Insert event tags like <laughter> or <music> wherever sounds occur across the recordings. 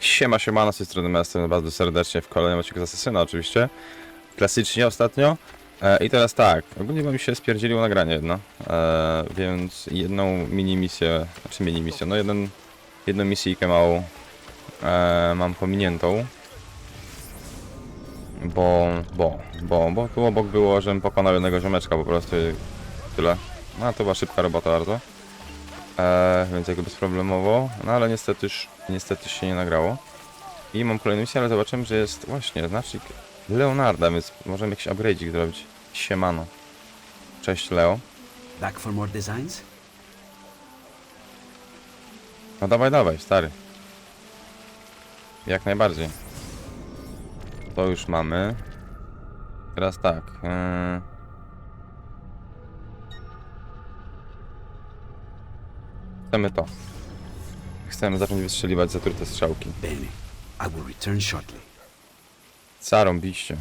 Siema, siemano, z tej strony Master, bardzo serdecznie w kolejnym odcinku z Asasyna oczywiście. Klasycznie ostatnio. E, I teraz tak, ogólnie wam się spierdzieliło nagranie jedno, e, więc jedną mini misję, znaczy mini misję, no jeden, jedną misję małą e, mam pominiętą. Bo, bo, bo, bo tu obok było, żebym pokonał jednego ziomeczka po prostu i tyle. No to była szybka robota bardzo. E, więc jakby bezproblemowo, no ale niestety już, niestety się nie nagrało. I mam kolejną misję, ale zobaczymy, że jest właśnie znacznik Leonarda, więc możemy jakiś upgrade'ik zrobić. Siemano. Cześć Leo. Back for more designs? No dawaj, dawaj, stary. Jak najbardziej. To już mamy. Teraz tak. Yy... Chcemy to. Chcemy zacząć wystrzeliwać zatrute strzałki. Bene. I will return shortly. Zarąbiście.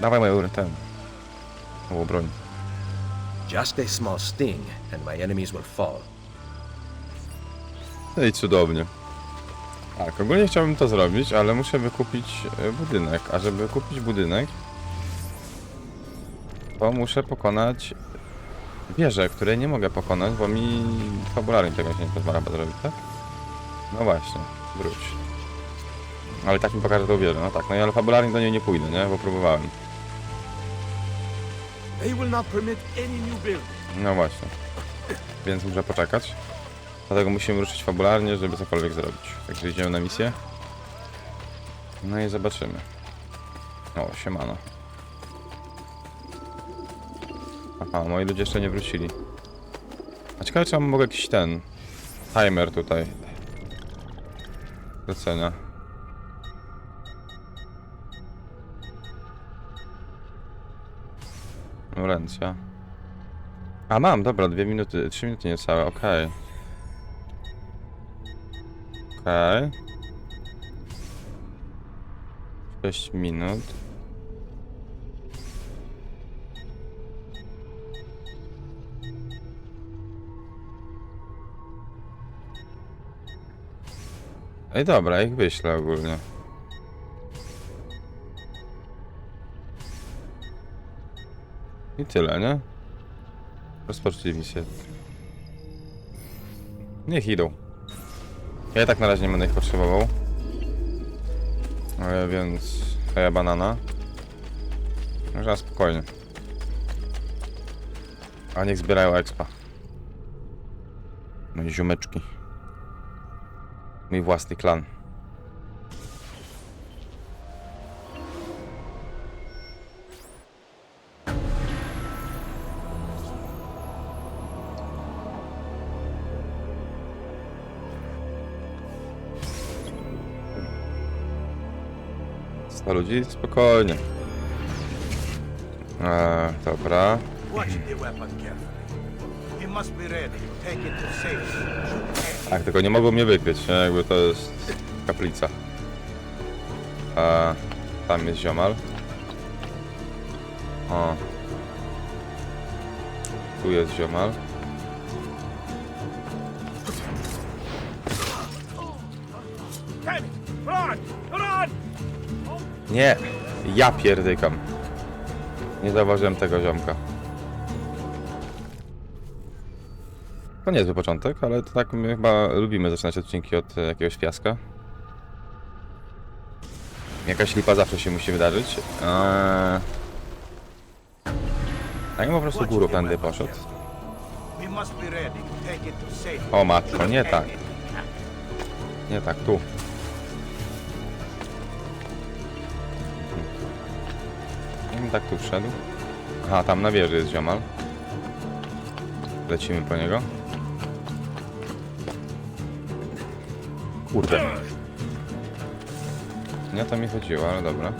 Dawaj moją ten. Moją broń. Just a small sting, and my enemies will fall. No i cudownie. Tak, ogólnie chciałbym to zrobić, ale muszę wykupić e, budynek. A żeby kupić budynek, to muszę pokonać wieżę, której nie mogę pokonać, bo mi fabularnie tego się nie pozwala zrobić, tak? No właśnie, wróć. Ale tak mi pokaże tą wieżę, no tak. No i ale fabularnie do niej nie pójdę, nie? Bo próbowałem. No właśnie. Więc muszę poczekać. Dlatego musimy ruszyć fabularnie, żeby cokolwiek zrobić. Także idziemy na misję. No i zobaczymy. O, siemano. Aha, moi ludzie jeszcze nie wrócili. A ciekawe, czy mam mogę jakiś ten... Timer tutaj. Zlecenia. Florencja. A mam, dobra, dwie minuty, trzy minuty niecałe, okej. Okej. Sześć minut. Ej, dobra, ich wyślę ogólnie. I tyle, nie? Rozpocznij misję. Niech idą. Ja i tak na razie nie będę ich potrzebował. E, więc... Heja banana. Można spokojnie. A niech zbierają expa. Ziomeczki. Mój własny klan. Sto ludzi? Spokojnie. Eee, dobra. Tak, tylko nie mogą mnie wykryć, nie? Jakby to jest kaplica. A tam jest ziomal. O. Tu jest ziomal. Damn it! Run! Nie! Ja pierdykam. Nie zauważyłem tego ziomka. To niezły początek, ale to tak my chyba lubimy zaczynać odcinki od jakiegoś fiaska. Jakaś lipa zawsze się musi wydarzyć. Eee... A ja po prostu górą tędy poszedł. O matko, nie tak. Nie tak, tu. Bym tak tu wszedł. Aha, tam na wieży jest ziomal. Lecimy po niego. Kurde. Nie to mi chodziło, ale dobra.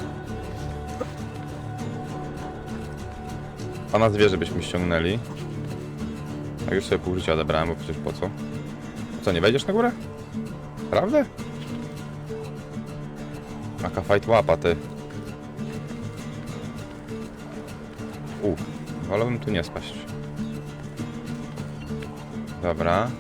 Pana zwierzę byśmy ściągnęli. A już sobie pół życia odebrałem, bo przecież po co? Co, nie wejdziesz na górę? Prawda? Aka fight łapa, ty. U, wolałbym tu nie spaść. Dobra.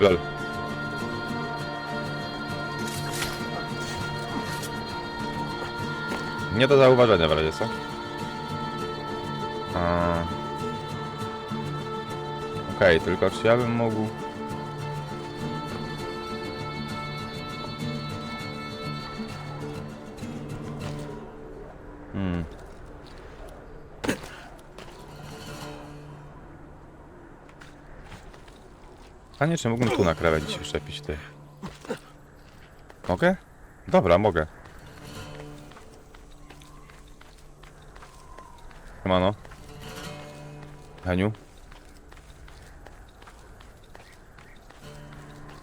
Lol. Nie do zauważenia w razie, co? A... Okej, tylko czy ja bym mógł... Hmm. A nie, czy mógłbym tu na krawędzi się szczepić, ty? Mogę? Dobra, mogę. Siemano. Heniu.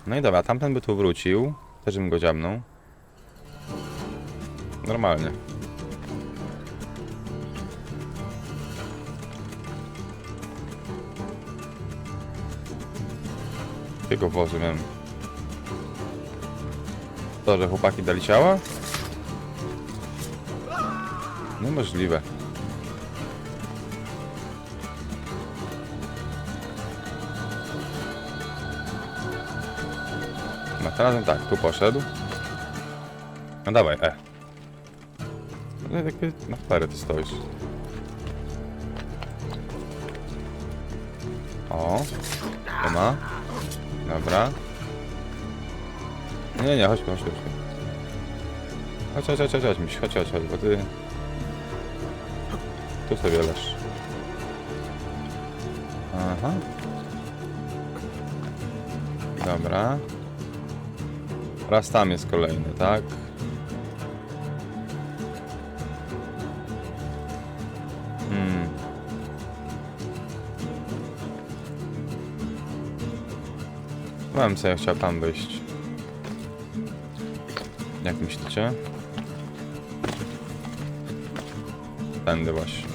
No i dobra, tamten by tu wrócił. Też bym go dziabnął. Normalnie. Jakiego wozu? To, że chłopaki dali ciała? Niemożliwe. No teraz tak, tu poszedł. No dawaj, e. No jakby na parę ty stoisz. O, to ma. Dobra. Nie, nie, chodź, chodź, chodź. Chodź, chodź, chodź, chodź, chodź, miś, chodź, chodź, chodź, bo ty... Tu sobie leż. Aha. Dobra. Raz tam jest kolejny, tak? Hmm. Mam sobie chciał tam wyjść. Jak myślicie? Tędy właśnie.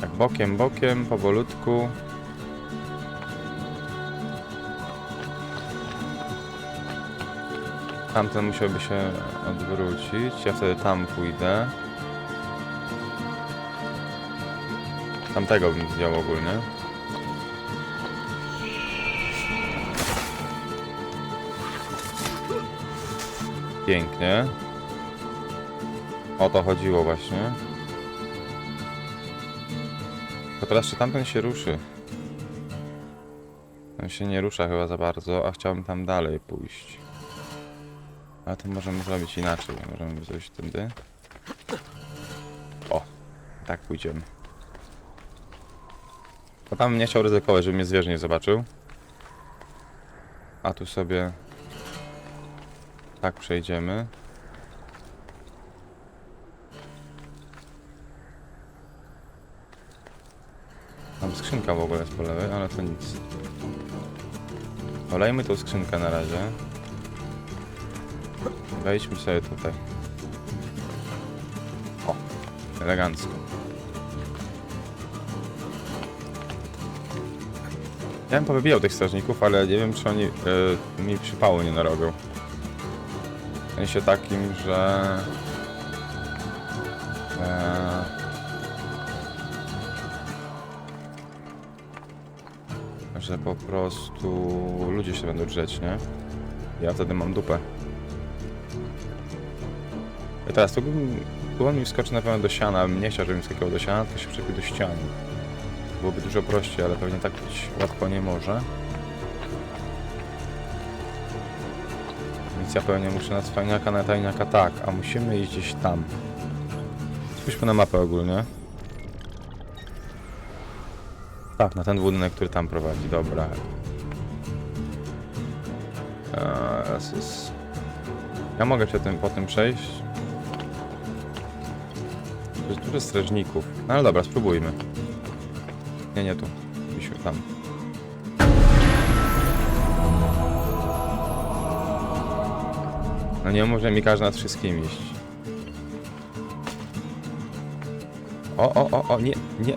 Tak bokiem, bokiem, powolutku. Tamten musiałby się odwrócić. Ja wtedy tam pójdę. Tamtego bym zdjął ogólnie. Pięknie. O to chodziło właśnie. To teraz czy tamten się ruszy? On się nie rusza chyba za bardzo, a chciałbym tam dalej pójść. A to możemy zrobić inaczej. Możemy zrobić tędy. O, tak pójdziemy. Bo tam nie chciał ryzykować, żeby mnie zwierzę nie zobaczył. A tu sobie tak przejdziemy. Tam skrzynka w ogóle jest po lewej, ale to nic. Olejmy tą skrzynkę na razie. Wejdźmy sobie tutaj. O, elegancko. Ja bym powybijał tych strażników, ale nie wiem, czy oni y, mi przypału nie narobią. W sensie takim, że... E, że po prostu ludzie się będą drzeć, nie? Ja wtedy mam dupę. Teraz tu, bym- tu on mi wskoczy na pewno do siana, nie chciał, żebym skakiwał do siana, tylko się przepił do ściany. Byłoby dużo prościej, ale pewnie tak być łatwo nie może. Więc ja pewnie muszę na cwaniaka, na tajniaka tak, a musimy iść gdzieś tam. Spójrzmy na mapę ogólnie. Tak, na ten budynek, który tam prowadzi, dobra. Eee. Ja mogę się tym, po tym przejść. Jest dużo strażników. No ale dobra, spróbujmy. Nie, nie tu. Musimy tam. No nie może mi każdy nad wszystkim iść. O, o, o, o, nie, nie.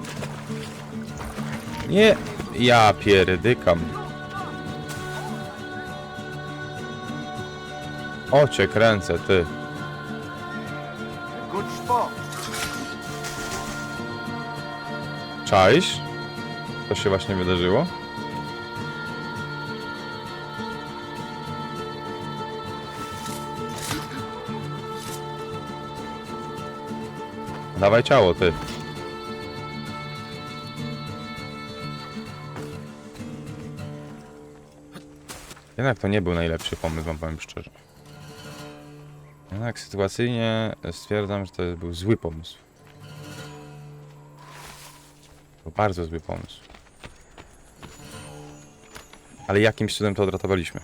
Nie. Ja pierdykam. O cię kręcę, ty. Czaisz? To się właśnie wydarzyło? Dawaj ciało, ty. Jednak to nie był najlepszy pomysł, wam powiem szczerze. Jednak sytuacyjnie stwierdzam, że to był zły pomysł. To bardzo zły pomysł. Ale jakimś cudem to odratowaliśmy.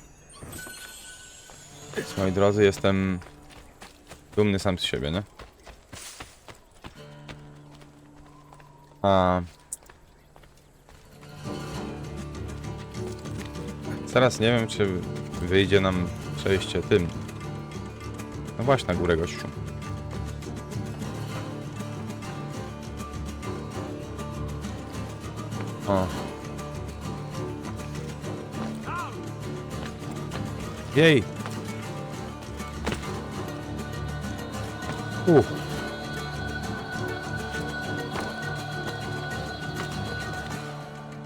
Więc, moi drodzy, jestem dumny sam z siebie, nie? A... Teraz nie wiem, czy wyjdzie nam przejście tym. No właśnie, na górę gościu. O. Jej!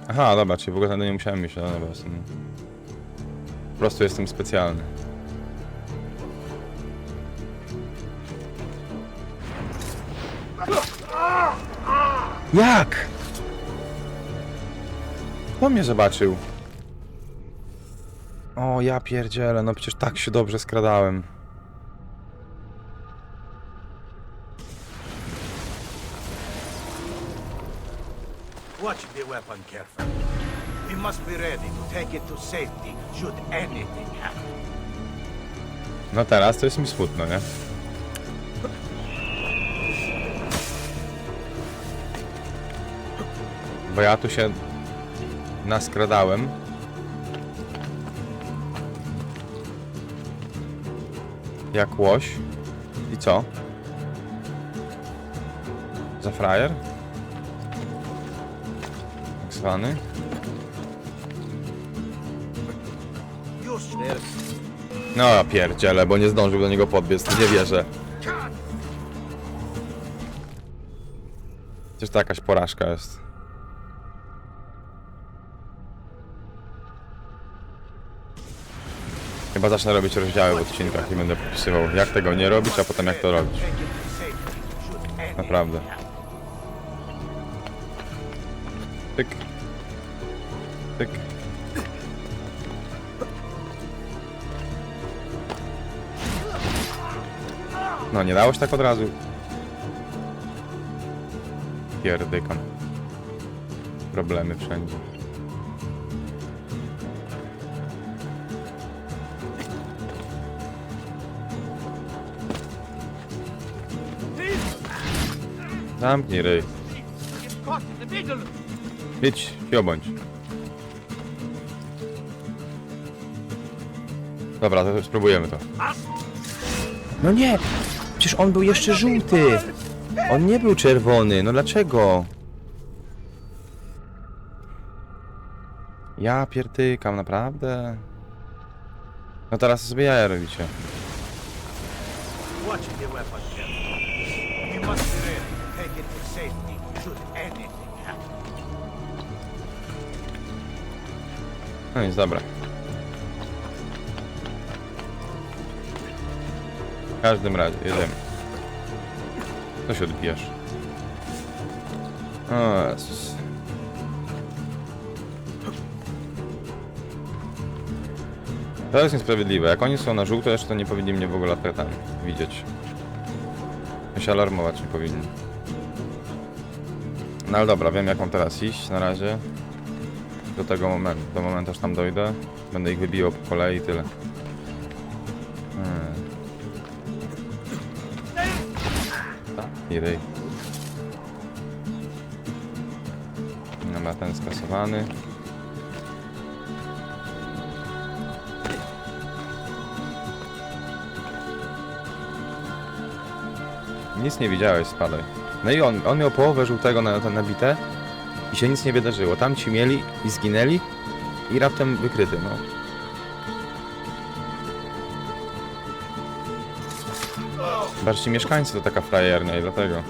Aha, dobra, czyli w ogóle nie musiałem myśleć, no dobra. Po prostu jestem specjalny. Jak? Kto mnie zobaczył? O, ja pierdzielę, no przecież tak się dobrze skradałem. Watch the weapon carefully. We must be ready to take it to safety should anything happen. No teraz to jest mi smutno, nie? Bo ja tu się naskradałem. Jak łoś. I co? Za frajer? Tak zwany? No ja pierdzielę, bo nie zdążył do niego podbiec, nie wierzę. Przecież to jakaś porażka jest. Chyba zacznę robić rozdziały w odcinkach i będę popisywał jak tego nie robić, a potem jak to robić. Naprawdę. Tyk. Tyk. No, nie dało się tak od razu. Pierdykam. Problemy wszędzie. Zamknij ryj. Idź, fiobądź. Dobra, to spróbujemy to. No nie! Przecież on był jeszcze żółty! On nie był czerwony, no dlaczego? Ja pierdykam, naprawdę? No teraz sobie jaja robicie. Watch. We must be ready safety should anything happen. No nic, dobra. W każdym razie, jedziemy. To się odbijasz. O Jezus. To jest niesprawiedliwe. Jak oni są na żółto, jeszcze nie powinni mnie w ogóle tam widzieć. Ja się alarmować nie powinni. No ale dobra, wiem jak mam teraz iść na razie do tego momentu, do momentu aż tam dojdę. Będę ich wybijał po kolei i tyle. Hmm. I ryj. Dobra, ten skasowany. Nic nie widziałeś, spadaj. No i on, on miał połowę żółtego na, na nabite i się nic nie wydarzyło. Tam ci mieli i zginęli i raptem wykryty, no. Zobaczcie, mieszkańcy to taka frajernia i dlatego.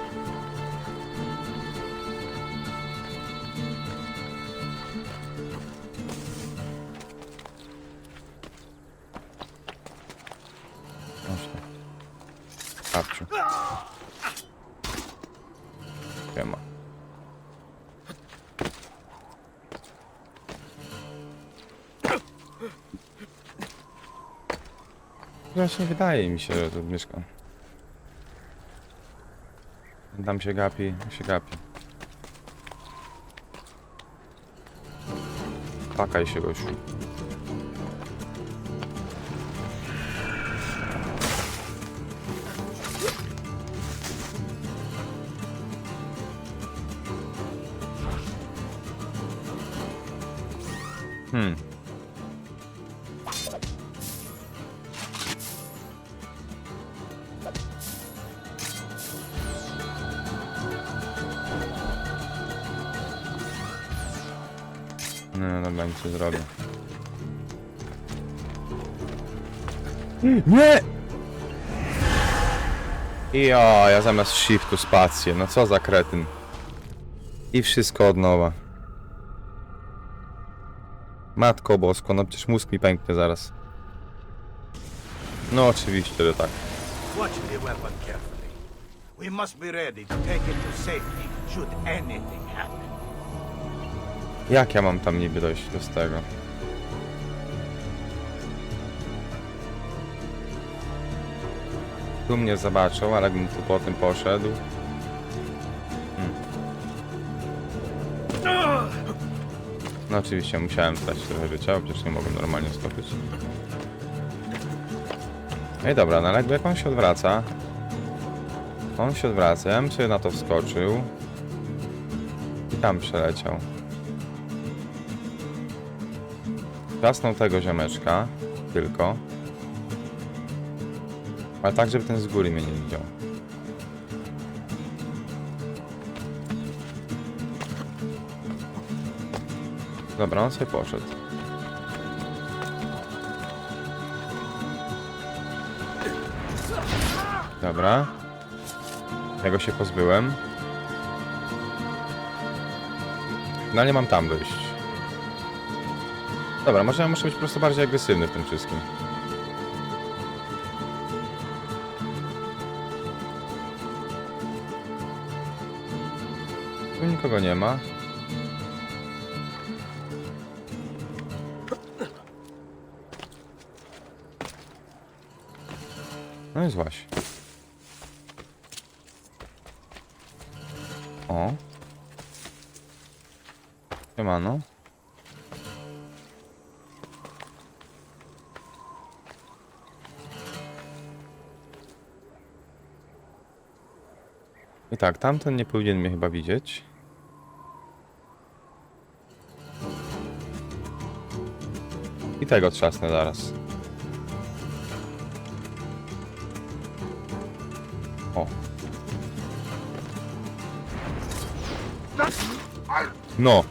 Właśnie wydaje mi się, że tu mieszkam. Tam się gapi, się gapi. Pakaj się, gościu. Hmm. Nie zrobię. Nie! Ja, ja zamiast shiftu spację, no co za kretyn. I wszystko od nowa. Matko bosko, no przecież mózg mi pęknie zaraz. No oczywiście, że tak. Watch the weapon carefully. We must be ready to take it to safety should anything happen. Jak ja mam tam niby dojść do tego? Tu mnie zobaczył, ale jakbym tu po tym poszedł. Hmm. No oczywiście musiałem stracić trochę życia, przecież nie mogłem normalnie skoczyć. No i dobra, no jakby jak on się odwraca. On się odwraca, ja bym sobie na to wskoczył. I tam przeleciał. Zasnął tego ziomeczka, tylko. Ale tak, żeby ten z góry mnie nie widział. Dobra, on sobie poszedł. Dobra. Tego się pozbyłem. No nie mam tam dojść. Dobra, może muszę być po prostu bardziej agresywny w tym wszystkim. Tu nikogo nie ma. No i złaś. O. Siemano. Tak, tamten nie powinien mnie chyba widzieć. I tego trzasnę zaraz. O. No.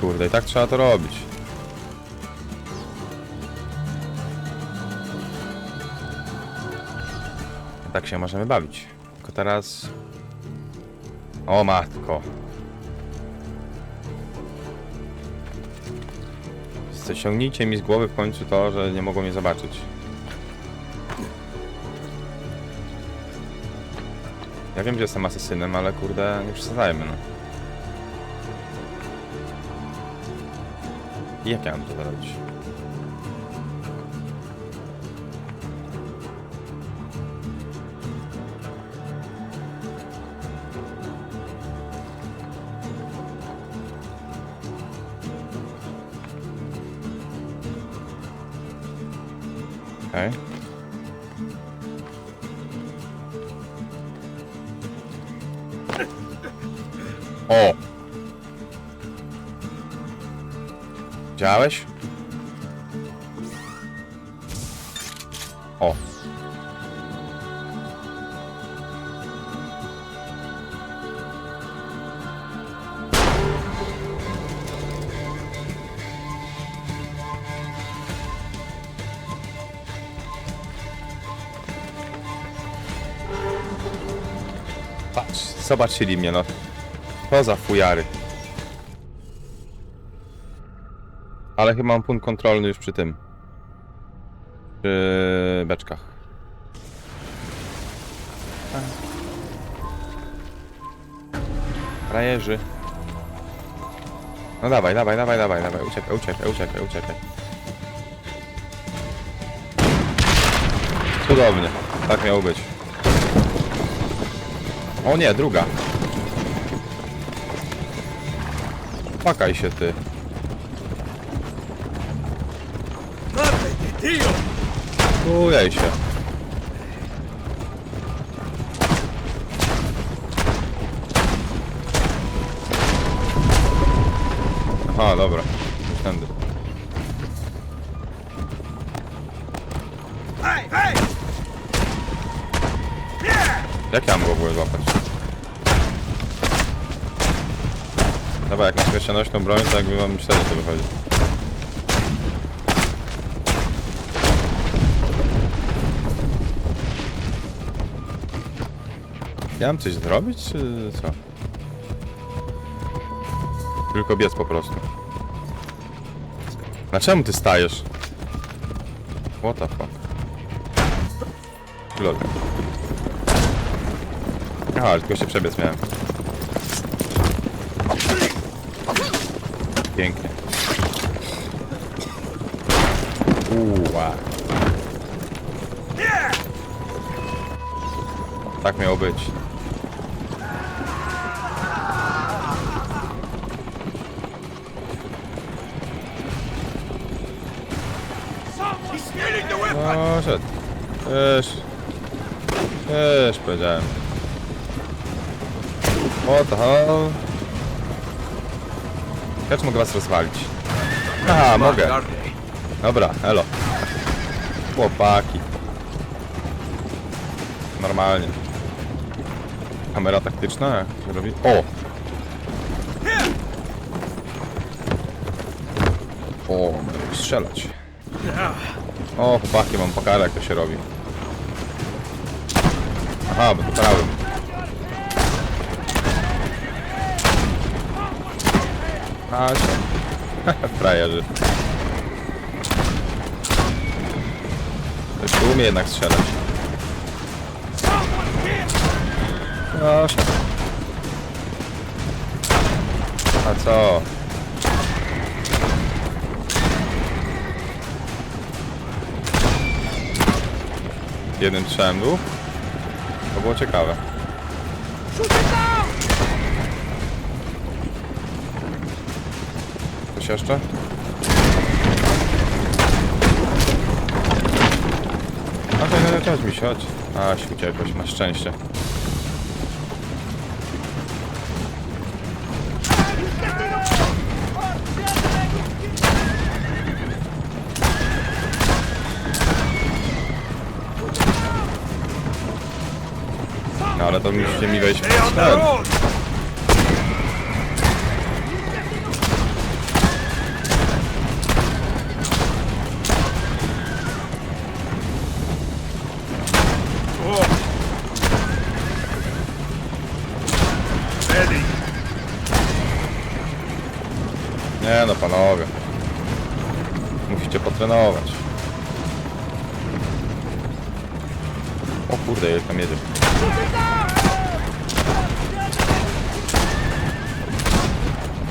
Kurde, i tak trzeba to robić. Tak się możemy bawić. Tylko teraz... O matko. Ściągnijcie mi z głowy w końcu to, że nie mogą mnie zobaczyć. Ja wiem, że jestem asesynem, ale kurde, nie przesadzajmy, no. I jak ja mam to zrobić? Okej. O! Widziałeś? Zobaczyli mnie, no. To za fujary. Ale chyba mam punkt kontrolny już przy tym. Przy beczkach. Frajerzy. No dawaj, dawaj, dawaj, dawaj, dawaj, uciekaj, uciekaj, uciekaj, uciekaj. Cudownie, tak miało być. O nie, druga. Pakaj się ty. Ujej się. Aha, dobra. Tędy. Jak ja mam go w ogóle złapać? Dobra, jak na śmiercionośną broń, to jakby mam 4 to wychodzi. Ja mam coś zrobić, czy co? Tylko biec po prostu. Na czemu ty stajesz? What the fuck? Lol. Aha, ale tylko się przebiec miałem. Pięknie. Uła. Tak miało być. No, szedł. Też. Też powiedziałem. What the hell? Ja czy mogę was rozwalić? Aha, mogę. Dobra, elo. Chłopaki. Normalnie. Kamera taktyczna, jak się robi? O! O, będę strzelać. O, chłopaki, mam pokażę jak to się robi. Aha, bo to prawym. Się. <laughs> Frajerzy. Ktoś tu umie jednak strzelać. Proszę. A co? Jednym strzałem był? To było ciekawe. Coś jeszcze? A to nie, chodź mi się, chodź. A, się uciekłeś, masz szczęście. No ale to musicie mi wejść w ten.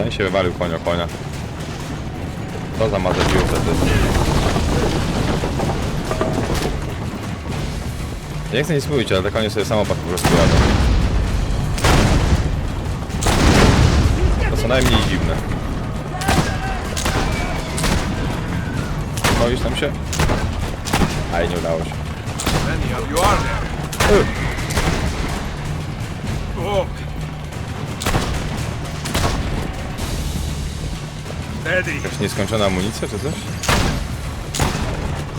Ten się wywalił konia konia. Co za mazedziłce to jest. Nie chcę nic mówić, ale te konie sobie samopad po prostu jadą. To co najmniej dziwne. Boisz tam się? Aj, nie udało się. Jakaś nieskończona amunicja czy coś?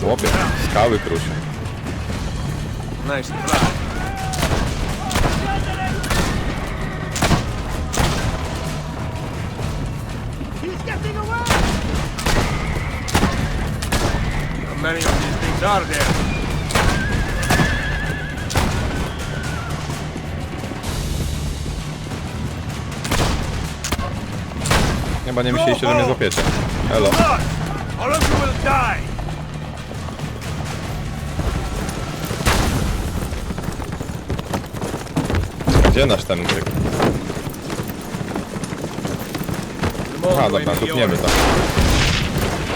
Chłopie, skały kruszy. Nice Chyba nie myśleliście, że mnie złapiecie. Elo. Gdzie nasz ten tyk? A, dobra, tupniemy to.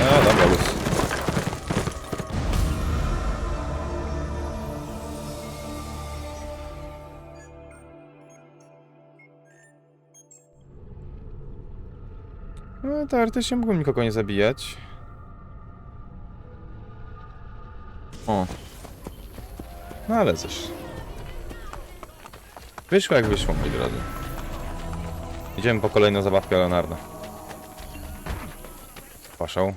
E, dobra, luz. Teoretycznie mógłbym nikogo nie zabijać. O. No ale coś. Wyszło jak wyszło, moi drodzy. Idziemy po kolejną zabawkę Leonarda. Special?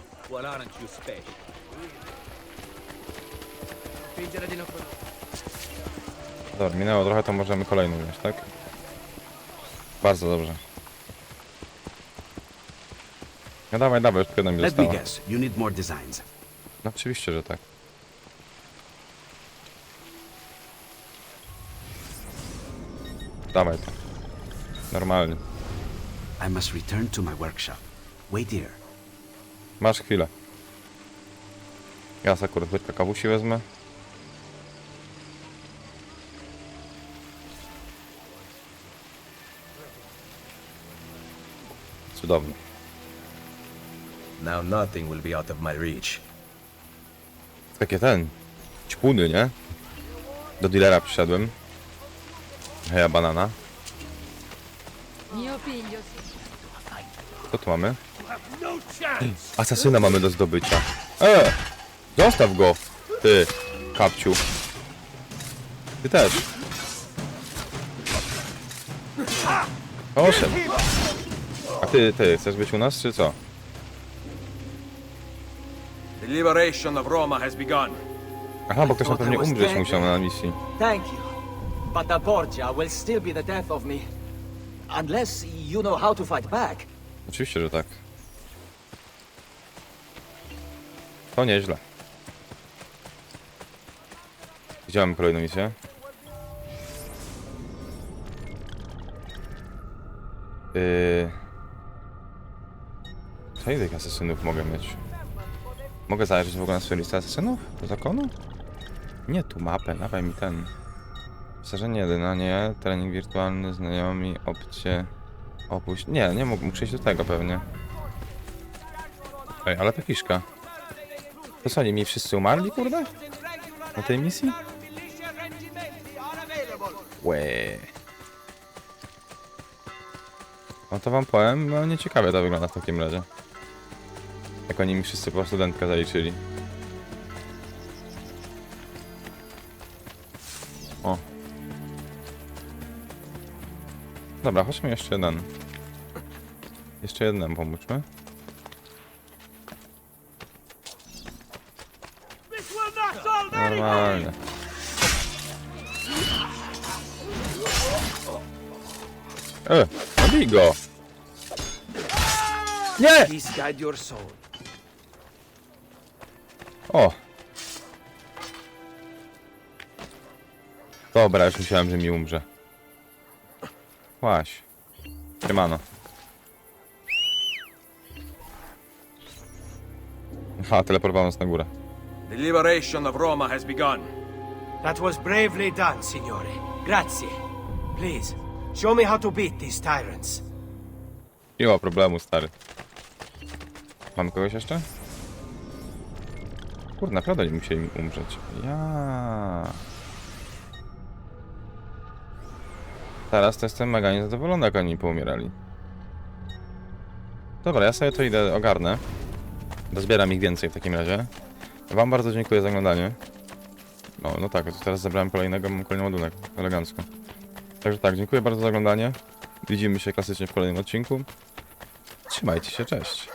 Dobra, minęło trochę, to możemy kolejną wziąć, tak? Bardzo dobrze. No dawaj, dawaj, już tylko jedna mi Let me została. guess, you need more designs. No oczywiście, że tak. Dawaj to. Normalnie. I must return to my workshop. Wait here. Masz chwilę. Ja sobie akurat łyżkę kawusi wezmę. Cudownie. Now nothing will be out of my reach. Takie ten. Ćpuny, nie? Do dealera przyszedłem. Heja banana. Co tu mamy? Asasyna mamy do zdobycia. E! Zostaw go! Ty, kapciu. Ty też. Proszę. A ty, ty, chcesz być u nas, czy co? The liberation of Roma has begun. Aha, bo ktoś na pewnie umrzeć musiał na misji. Thank you. But the Borgia will still be the death of me. Unless you know how to fight back. Oczywiście, że tak. To nieźle. Mamy kolejną misję? Yy... Co ile tych asesynów mogę mieć? Mogę zajrzeć w ogóle na swoją listę asesynów? Do zakonu? Nie tu mapę, dawaj mi ten. Wysarzenie jedyna, nie. Trening wirtualny, znajomi, opcje. Opuść. Nie, nie mógł, muszę do tego pewnie. Ej, ale ta fiszka. To co, oni mi wszyscy umarli, kurde? Na tej misji? Łe. No to wam powiem, no nieciekawie to wygląda w takim razie. Jak oni mi wszyscy po studentkę zaliczyli. O. Dobra, chodźmy jeszcze jeden. Jeszcze jednemu pomóżmy. Normalnie. E, zabij go! Nie! Peace guide your soul. O! Dobra, już myślałem, że mi umrze. Łaś. Siemano. Aha, teleporowałem nas na górę. The liberation of Roma has begun. That was bravely done, signore. Grazie. Please, show me how to beat these tyrants. Nie ma problemu, stary. Mamy kogoś jeszcze? Kurde, naprawdę nie musieli umrzeć. Ja. Teraz to jestem mega niezadowolony, jak oni poumierali. Dobra, ja sobie to idę ogarnę. Dozbieram ich więcej w takim razie. Wam bardzo dziękuję za oglądanie. No, no tak, teraz zebrałem kolejnego, mam kolejny ładunek. Elegancko. Także tak, dziękuję bardzo za oglądanie. Widzimy się klasycznie w kolejnym odcinku. Trzymajcie się, cześć.